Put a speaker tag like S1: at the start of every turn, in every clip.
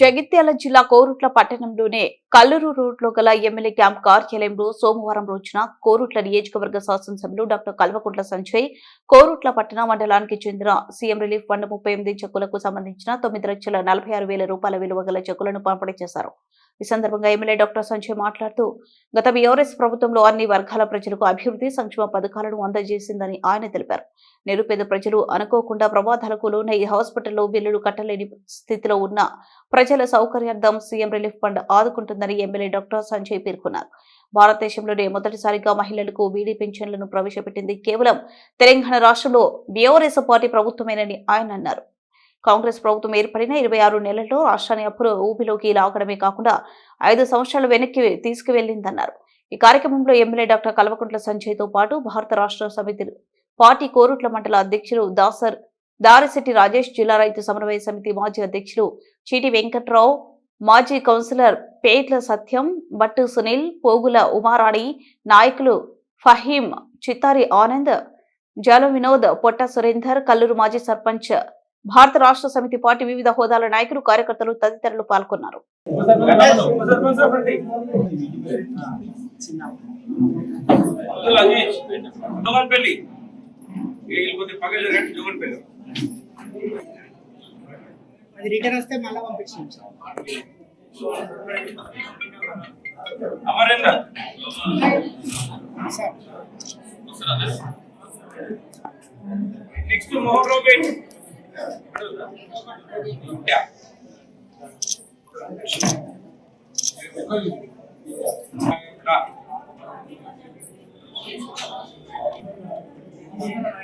S1: జగిత్యాల జిల్లా కోరుట్ల పట్టణంలోనే కల్లూరు రోడ్లో గల ఎమ్మెల్యే క్యాంప్ కార్యాలయంలో సోమవారం రోజున కోరుట్ల నియోజకవర్గ శాసనసభ్యులు డాక్టర్ కల్వకుంట్ల సంజయ్ కోరుట్ల పట్టణ మండలానికి చెందిన సీఎం రిలీఫ్ ఫండ్ ముప్పై ఎనిమిది చెక్కులకు సంబంధించిన తొమ్మిది లక్షల నలభై ఆరు వేల రూపాయల విలువ గల చెక్కులను పంపిణీ చేశారు. ఈ సందర్భంగా ఎమ్మెల్యే డాక్టర్ సంజయ్ మాట్లాడుతూ గత బీఆర్ఎస్ ప్రభుత్వంలో అన్ని వర్గాల ప్రజలకు అభివృద్ధి సంక్షేమ పథకాలను అందజేసిందని ఆయన తెలిపారు. నిరుపేద ప్రజలు అనుకోకుండా ప్రమాదాలకు లోనై హాస్పిటల్లో బిల్లులు కట్టలేని స్థితిలో ఉన్న ప్రజల సౌకర్యార్థం సీఎం రిలీఫ్ ఫండ్ ఆదుకుంటుందని ఎమ్మెల్యే డాక్టర్ సంజయ్ పేర్కొన్నారు. భారతదేశంలోనే మొదటిసారిగా మహిళలకు బీడీ పెన్షన్లను ప్రవేశపెట్టింది కేవలం తెలంగాణ రాష్ట్రంలో బీఆర్ఎస్ పార్టీ ప్రభుత్వమేనని ఆయన అన్నారు. కాంగ్రెస్ ప్రభుత్వం ఏర్పడిన ఇరవై ఆరు నెలల్లో రాష్ట్రాన్ని అప్పులు ఊపిలోకి లాగడమే కాకుండా ఐదు సంవత్సరాలు వెనక్కి తీసుకువెళ్ళిందన్నారు ఈ కార్యక్రమంలో ఎమ్మెల్యే డాక్టర్ కల్వకుంట్ల సంజయ్తో పాటు భారత రాష్ట్ర సమితి పార్టీ కోరుట్ల మండల అధ్యక్షులు దాసర్ దారిశెట్టి రాజేష్ జిల్లా రైతు సమన్వయ సమితి మాజీ అధ్యక్షులు చీటి వెంకట్రావు మాజీ కౌన్సిలర్ పేట్ల సత్యం బట్టు సునీల్ పోగుల ఉమారాణి నాయకులు ఫహీం చిత్తారి ఆనంద్ జాల వినోద్ పొట్ట సురేందర్ కల్లూరు మాజీ సర్పంచ్ భారత రాష్ట్ర సమితి పార్టీ వివిధ హోదాల నాయకులు కార్యకర్తలు తదితరులు పాల్గొన్నారు.
S2: అది రిటర్న్ వస్తే మళ్ళీ పంపించాం sir.
S3: Amarendra
S2: sir
S3: next Mohan Rao Pet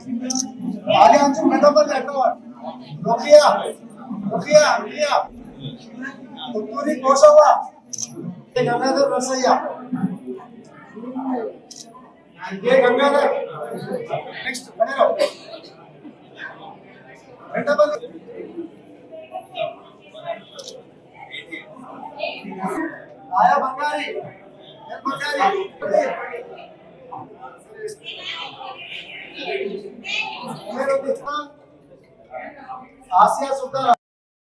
S4: आगे अंशु मेटापर नेटवर्क रुकिया रुकिया रुकिया। तुतुरी कोसवा ये गंगाधर रसैया। ये गंगाधर। नेक्स्ट बने रहो। मेटापर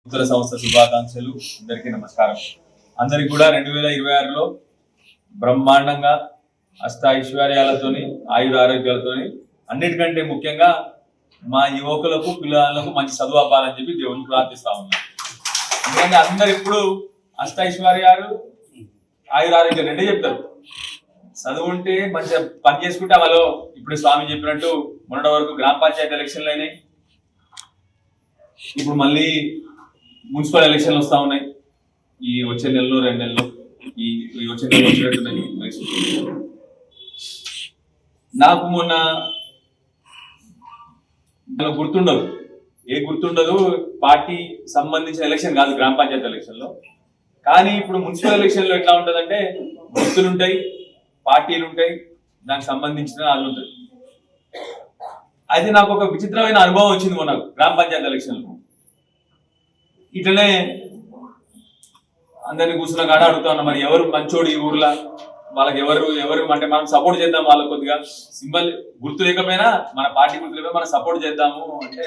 S5: ఉత్తర సంస్థ శుభాకాంక్షలు. అందరికీ నమస్కారం. అందరికి కూడా రెండు వేల ఇరవై ఆరులో బ్రహ్మాండంగా అష్ట ఐశ్వర్యాలతోని ఆయుర ఆరోగ్యాలతోని అన్నిటికంటే ముఖ్యంగా మా యువకులకు పిల్లలకు మంచి చదువు అవ్వాలని చెప్పి దేవుని ప్రార్థిస్తా ఉన్నాం. ఎందుకంటే అందరు ఇప్పుడు అష్ట ఐశ్వర్యాలు ఆయుర ఆరోగ్యం రెండే చెప్తారు. చదువు ఉంటే మంచిగా పని చేసుకుంటే వాళ్ళు ఇప్పుడు స్వామి చెప్పినట్టు మొన్నటి వరకు గ్రామ పంచాయతీ ఎలక్షన్లు అయినాయి. ఇప్పుడు మళ్ళీ మున్సిపల్ ఎలక్షన్లు వస్తూ ఉన్నాయి. ఈ వచ్చే నెలలో రెండు నెలలు ఈ వచ్చే నెలలో వచ్చినట్టున్నాయి నాకు మొన్న నాకు గుర్తుండదు. ఏ గుర్తుండదు? పార్టీ సంబంధించిన ఎలక్షన్ కాదు గ్రామ పంచాయతీ ఎలక్షన్లో. కానీ ఇప్పుడు మున్సిపల్ ఎలక్షన్లో ఎట్లా ఉంటుందంటే గుర్తులు ఉంటాయి పార్టీలు ఉంటాయి దానికి సంబంధించిన వాళ్ళు ఉంటాయి అయితే నాకు ఒక విచిత్రమైన అనుభవం వచ్చింది మొన్న గ్రామ పంచాయతీ ఎలక్షన్లో. ఇట్లనే అందరిని కూర్చున్న కాడ అడుగుతా ఉన్నా మరి ఎవరు మంచోడు ఈ ఊర్లో? వాళ్ళకి ఎవరు ఎవరు అంటే మనం సపోర్ట్ చేద్దాం వాళ్ళకి కొద్దిగా. సింబల్ గుర్తు లేకపోయినా మన పార్టీ గుర్తు లేకపోయినా మనం సపోర్ట్ చేద్దాము అంటే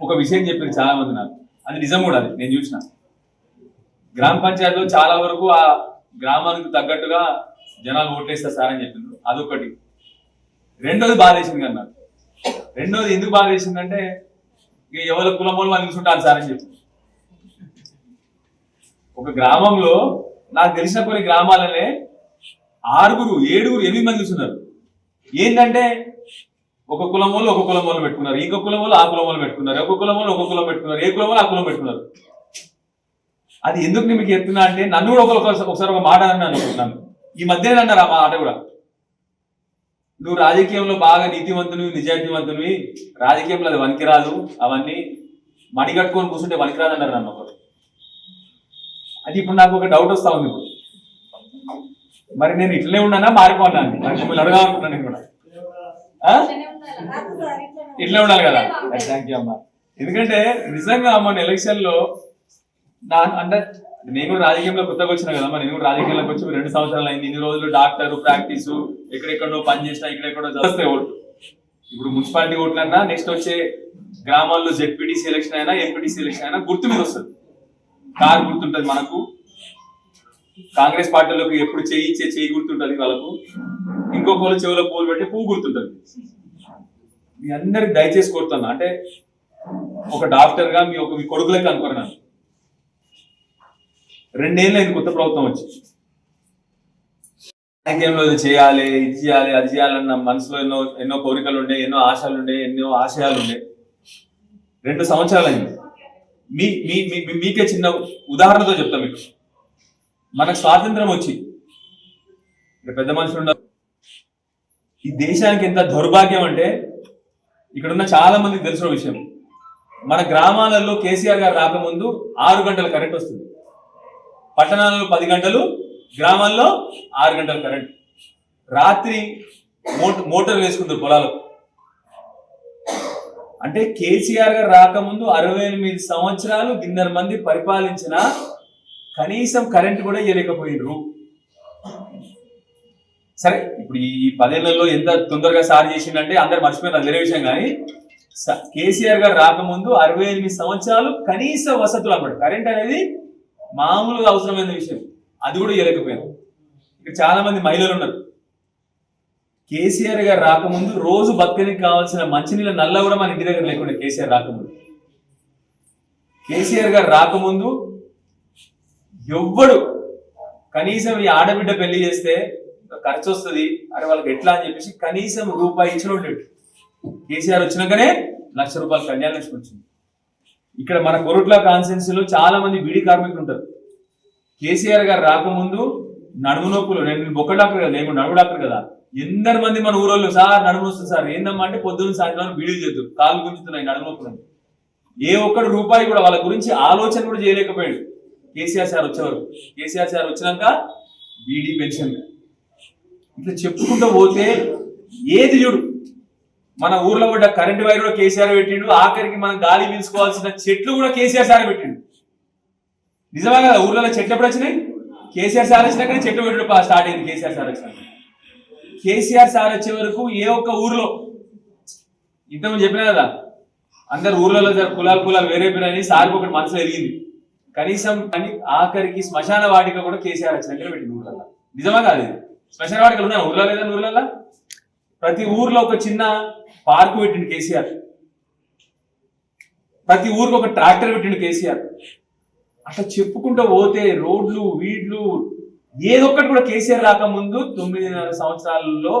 S5: ఒక విషయం చెప్పింది చాలా మంది నాకు. అది నిజం కూడా అది నేను చూసిన. గ్రామ పంచాయతీలో చాలా వరకు ఆ గ్రామానికి తగ్గట్టుగా జనాలు ఓట్లేస్తారు సార్ అని చెప్పిండ్రు. అదొకటి. రెండోది బాధ వేసింది కదా నాకు. రెండోది ఎందుకు బాధ వేసిందంటే ఇక ఎవరి కులం వాళ్ళు వాళ్ళు సార్ అని చెప్పి. ఒక గ్రామంలో నాకు తెలిసిన కొన్ని గ్రామాలనే ఆరుగురు ఏడుగురు ఎనిమిది మంది చూస్తున్నారు ఏంటంటే ఒక కులం వాళ్ళు ఒక కులం వాళ్ళు పెట్టుకున్నారు. ఇంకో కులం వాళ్ళు ఆ కులం వాళ్ళు పెట్టుకున్నారు. ఒక కులం వాళ్ళు ఒక కులం పెట్టుకున్నారు. ఏ కులం వాళ్ళు ఆ కులం పెట్టుకున్నారు. అది ఎందుకు నేను మీకు చెప్తున్నా అంటే నన్ను కూడా ఒకసారి ఒకసారి ఒక మాట అని అనుకుంటున్నాను. ఈ మధ్యనే అన్నారు ఆ మాట కూడా. నువ్వు రాజకీయంలో బాగా నీతివంతునివి నిజాయితీవంతునివి. రాజకీయంలో అది వనికిరాదు అవన్నీ మడి కట్టుకొని కూర్చుంటే వనికిరాదు అన్నారు నన్ను ఒకరు. అది ఇప్పుడు నాకు ఒక డౌట్ వస్తా ఉంది ఇప్పుడు. మరి నేను ఇట్లనే ఉన్నానా? మారిపోన్నాను మిమ్మల్ని అడగా అనుకున్నాను నేను కూడా. ఇట్లే ఉండాలి కదా? థ్యాంక్ యూ అమ్మా. ఎందుకంటే నిజంగా మన ఎలక్షన్లో నా అంటే నేను కూడా రాజకీయంలో కొత్తగా వచ్చిన కదా నేను కూడా రాజకీయంలోకి వచ్చి రెండు సంవత్సరాలు అయింది. ఇన్ని రోజులు డాక్టర్ ప్రాక్టీస్ ఎక్కడెక్కడో పని చేసినా ఇక్కడెక్కడో వస్తాయి ఓట్లు. ఇప్పుడు మున్సిపాలిటీ ఓట్లన్నా నెక్స్ట్ వచ్చే గ్రామాల్లో జెడ్పీటీసీ ఎలక్షన్ అయినా ఎంపీటీసీ ఎలక్షన్ అయినా గుర్తు మీద వస్తుంది. కారు గుర్తుంటది మనకు. కాంగ్రెస్ పార్టీలోకి ఎప్పుడు చేయి ఇచ్చే చేయి గుర్తుంటది వాళ్ళకు. ఇంకొకరు చెవులో పూలు పెట్టి పువ్వు గుర్తుంటది. మీ అందరికి దయచేసి కోరుతున్నా అంటే ఒక డాక్టర్గా మీ ఒక మీ కొడుకులకి అనుకున్నాను రెండేళ్ళు అయింది కొత్త ప్రభుత్వం వచ్చి. రాజకీయంలో ఇది చేయాలి ఇది చేయాలి అది చేయాలన్న మనసులో ఎన్నో ఎన్నో కోరికలు ఉండే ఎన్నో ఆశలు ఉండే ఎన్నో ఆశయాలు ఉండే. రెండు సంవత్సరాలు మీ మీ మీ- మీకే చిన్న ఉదాహరణతో చెప్తా మీకు. మనకు స్వాతంత్రం వచ్చి పెద్ద మనుషులు ఉన్నారు ఈ దేశానికి ఎంత దౌర్భాగ్యం అంటే ఇక్కడ ఉన్న చాలా మందికి తెలిసిన విషయం. మన గ్రామాలలో కేసీఆర్ గారు రాకముందు ఆరు గంటల కరెంట్ వస్తుంది. పట్టణాల్లో పది గంటలు గ్రామాల్లో ఆరు గంటలు కరెంట్ రాత్రి మోట- మోటార్ వేసుకుంటారు పొలాలకు అంటే కేసీఆర్ గారు రాకముందు అరవై ఎనిమిది సంవత్సరాలు గిన్నెర మంది పరిపాలించిన కనీసం కరెంట్ కూడా ఇవ్వలేకపోయినరు సరే ఇప్పుడు ఈ పదేళ్ళలో ఎంత తొందరగా సార్ చేసిందంటే అందరు మర్చిపోయిన అది వేరే విషయం కానీ స- కేసీఆర్ గారు రాకముందు అరవై ఎనిమిది సంవత్సరాలు కనీస వసతులు అన్నమాట. కరెంట్ అనేది మామూలుగా అవసరమైన విషయం. అది కూడా ఇవ్వలేకపోయాను ఇక్కడ చాలా మంది మహిళలు ఉన్నారు. కేసీఆర్ గారు రాకముందు రోజు బతకనికి కావాల్సిన మంచినీళ్ళ నల్ల కూడా మన ఇంటి దగ్గర లేకుండా కేసీఆర్ రాకముందు. కేసీఆర్ గారు రాకముందు ఎవ్వడు కనీసం ఈ ఆడబిడ్డ పెళ్ళి చేస్తే ఖర్చు వస్తుంది అరే వాళ్ళకి ఎట్లా అని చెప్పేసి కనీసం రూపాయి ఇచ్చిన ఉండేవి కేసీఆర్ వచ్చినాకనే లక్ష రూపాయలు కళ్యాణ లక్ష్మి వచ్చింది. ఇక్కడ మన కొరుట్ల కాన్స్టిట్యున్సీలో చాలా మంది బీడీ కార్మికులు ఉంటారు. కేసీఆర్ గారు రాకముందు నడుము నొప్పులు నేను బొక్క డాక్టర్ కదా నేను నడుము డాక్టర్ కదా. ఎందరు మంది మన ఊరోళ్ళు సార్ నడుము వస్తుంది సార్ ఏందమ్మా? అంటే పొద్దున్న సాయంత్రం బీడీలు చేద్దు కాలు గుంజుతున్నాయి నడుము నొప్పులు ఏ ఒక్కడు రూపాయి కూడా వాళ్ళ గురించి ఆలోచన కూడా చేయలేకపోయాడు. కేసీఆర్ సార్ వచ్చేవారు. కేసీఆర్ సార్ వచ్చినాక బీడీ పెన్షన్. ఇట్లా చెప్పుకుంటూ పోతే ఏది చూడు మన ఊర్లో కూడా కరెంట్ వైర్ కూడా కేసీఆర్ పెట్టిండు. ఆఖరికి మనం గాలి పీల్చుకోవాల్సిన చెట్లు కూడా కేసీఆర్ సార్ పెట్టిండు. నిజమే కదా ఊర్లలో చెట్లు ఎప్పుడు వచ్చినాయి? కేసీఆర్ సార్ వచ్చినాకనే చెట్లు పెట్టడం స్టార్ట్ అయింది కేసీఆర్ సార్ వచ్చినాక. కేసీఆర్ సార్ వచ్చే వరకు ఏ ఒక్క ఊర్లో ఇంతకుముందు చెప్పినా కదా అందరు ఊర్లలో సార్ కులాలు కులాలు వేరే పేరని సార్కి ఒకటి మనసులో ఎరిగింది. కనీసం అని ఆఖరికి శ్మశాన వాటిక కూడా కేసీఆర్ వచ్చినాక పెట్టింది ఊర్లలో. నిజమా కాదు శ్మశాన వాటికలు ఉన్నాయి? ఊర్లో లేదా ఊర్లలో ప్రతి ఊర్లో ఒక చిన్న పార్క్ పెట్టిండు కేసీఆర్. ప్రతి ఊరికి ఒక ట్రాక్టర్ పెట్టిండు కేసీఆర్. అట్లా చెప్పుకుంటూ పోతే రోడ్లు వీడ్లు ఏదొక్కటి కూడా కేసీఆర్ రాకముందు తొమ్మిదిన్నర సంవత్సరాలలో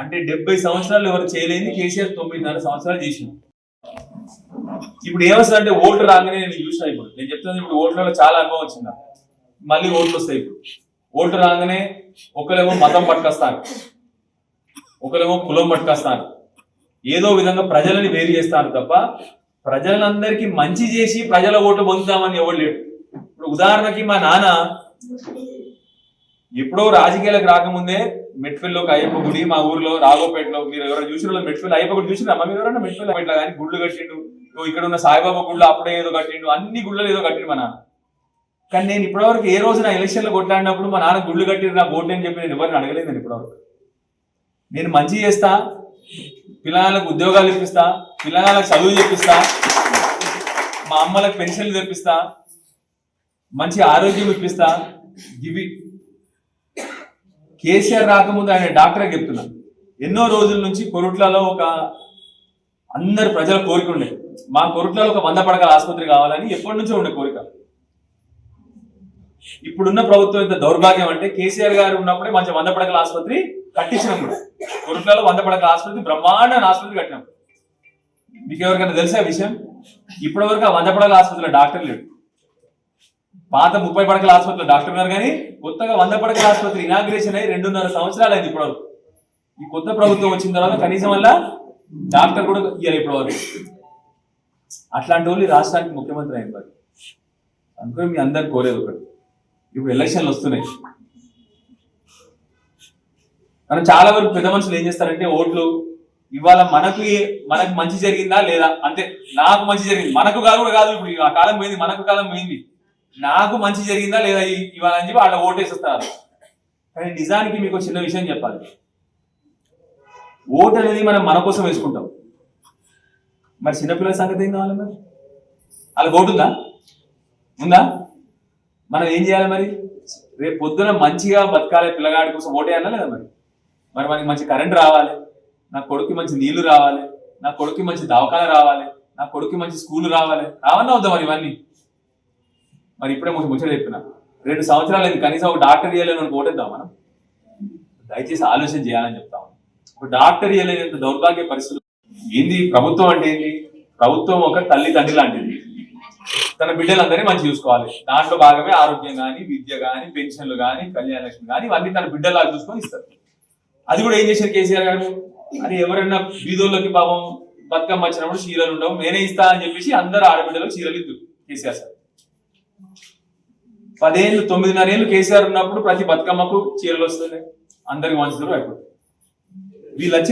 S5: అంటే డెబ్బై సంవత్సరాలు ఎవరు చేయలేని కేసీఆర్ తొమ్మిదిన్నర సంవత్సరాలు చేసింది ఇప్పుడు ఏమొస్తుంది అంటే ఓట్లు రాగానే నేను చూసిన ఇప్పుడు. నేను చెప్తున్నాను ఇప్పుడు ఓట్లలో చాలా అనుభవం వచ్చింది? నాకు. మళ్ళీ ఓట్లు వస్తాయి ఇప్పుడు. ఓట్లు రాగానే ఒకరేమో మతం పట్టుకొస్తారు. ఒకరేమో కులం పట్టుకొస్తారు ఏదో విధంగా ప్రజలని వేరు చేస్తారు తప్ప ప్రజలందరికీ మంచి చేసి ప్రజల ఓట్లు పొందుతామని ఎవరు లేడు. ఇప్పుడు ఉదాహరణకి మా నాన్న ఎప్పుడో రాజకీయాలకు రాకముందే మెట్ఫిల్లో ఒక అయ్యప్ప గుడి మా ఊర్లో రాఘోపేటలో మీరు ఎవరైనా చూసిన మెట్ఫిల్ అయ్యప్ప గుడి చూసినా అమ్మ మీరు ఎవరైనా మెట్ఫిల్ ఇట్లా కానీ గుళ్ళు కట్టిండు ఇక్కడ ఉన్న సాయిబాబా గుళ్ళు అప్పుడే ఏదో కట్టిండు అన్ని గుళ్ళలో ఏదో కట్టిండు మా నాన్న. కానీ నేను ఇప్పటివరకు ఏ రోజు నా ఎలక్షన్లో కొట్లాడినప్పుడు మా నాన్న గుళ్ళు కట్టిరు నా ఓటు అని చెప్పి నేను ఎవరిని అడగలేదు నేను ఇప్పటివరకు. నేను మంచి చేస్తా పిల్లలకు ఉద్యోగాలు ఇప్పిస్తా పిల్లలకు చదువు చెప్పిస్తా మా అమ్మలకు పెన్షన్లు తెప్పిస్తా మంచి ఆరోగ్యం ఇప్పిస్తా. ఇవి కేసీఆర్ రాకముందు ఆయన డాక్టర్ చెప్తున్నా. ఎన్నో రోజుల నుంచి కొరుట్లలో ఒక అందరు ప్రజల కోరిక ఉండే. మా కొరుట్లలో ఒక వంద పడకల ఆసుపత్రి కావాలని ఎప్పటి నుంచో ఉండే కోరిక. ఇప్పుడున్న ప్రభుత్వం ఇంత దౌర్భాగ్యం అంటే కేసీఆర్ గారు ఉన్నప్పుడే మంచి వంద పడకల ఆసుపత్రి కట్టించినాం కూడా కొరుట్లలో వంద పడకల ఆసుపత్రి బ్రహ్మాండ ఆసుపత్రి కట్టినాం. మీకు ఎవరికైనా తెలిసే విషయం విషయం? ఇప్పటివరకు ఆ వంద పడకల ఆసుపత్రిలో డాక్టర్ లేడు. పాత ముప్పై పడకల ఆసుపత్రిలో డాక్టర్ ఉన్నారు కానీ కొత్తగా వంద పడకల ఆసుపత్రి ఇనాగ్రేషన్ అయ్యి రెండున్నర సంవత్సరాలు అయింది ఇప్పుడు ఈ కొత్త ప్రభుత్వం వచ్చిన తర్వాత కనీసం వల్ల డాక్టర్ కూడా ఇయ్యాలి ఇప్పటివరకు. అట్లాంటి వాళ్ళు రాష్ట్రానికి ముఖ్యమంత్రి అయిన వారు అందుకని మీ అందరు కోరేది ఒకటి. ఇప్పుడు ఎలక్షన్లు వస్తున్నాయి. మనం చాలా వరకు పెద్ద మనుషులు ఏం చేస్తారంటే ఓట్లు ఇవాళ మనకు మనకు మంచి జరిగిందా లేదా? అంతే నాకు మంచి జరిగింది. మనకు కాదు కూడా కాదు ఇప్పుడు ఆ కాలం పోయింది మనకు కాలం పోయింది. నాకు మంచి జరిగిందా లేదా ఇవాళ అని చెప్పి వాళ్ళ ఓటేసేస్తారు. కానీ నిజానికి మీకు చిన్న విషయం చెప్పాలి. ఓటు అనేది మనం మన కోసం వేసుకుంటాం. మరి చిన్నపిల్లల సంగతి ఏం కావాలి మరి? వాళ్ళకి ఓటు ఉందా? ఉందా? మనం ఏం చేయాలి మరి? రేపు పొద్దున మంచిగా బతకాలి పిల్లగాడి కోసం ఓటేయాలా లేదా మరి? మరి మనకి మంచి కరెంట్ రావాలి నా కొడుకు మంచి నీళ్ళు రావాలి నా కొడుకు మంచి దవాఖాన రావాలి నా కొడుకు మంచి స్కూల్ రావాలి. రావన్నా వద్దా మరి ఇవన్నీ? మరి ఇప్పుడే ముచ్చ ముచ్చట చెప్పిన. రెండు సంవత్సరాలు అయింది కనీసం ఒక డాక్టర్ ఇయ్యలేని మనకు ఓటేద్దాం మనం. దయచేసి ఆలోచన చేయాలని చెప్తాం ఒక డాక్టర్ ఇవ్వలేనంత దౌర్భాగ్య పరిస్థితులు. ఏంది? ప్రభుత్వం అంటే ఏంది? ప్రభుత్వం ఒక తల్లి తండ్రి లాంటిది. తన బిడ్డలందరినీ మంచి చూసుకోవాలి. దాంట్లో భాగమే ఆరోగ్యం కానీ విద్య కానీ పెన్షన్లు కానీ కళ్యాణ లక్ష్మి కానీ ఇవన్నీ తన బిడ్డలాగా చూసుకొని ఇస్తారు. అది కూడా ఏం చేశారు కేసీఆర్ గారు? అది ఎవరైనా బీదోళ్ళకి పాపం బతుకమ్మ వచ్చినప్పుడు చీరలు ఉండవు నేనే ఇస్తా అని చెప్పేసి అందరు ఆడబిడ్డలకు చీరలు ఇద్దు కేసీఆర్ సార్. పదేళ్ళు తొమ్మిదిన్నర ఏళ్ళు కేసీఆర్ ఉన్నప్పుడు ప్రతి బతుకమ్మకు చీరలు వస్తున్నాయి. అందరికి మంచుతారు అయిపోతుంది. వీళ్ళు వచ్చి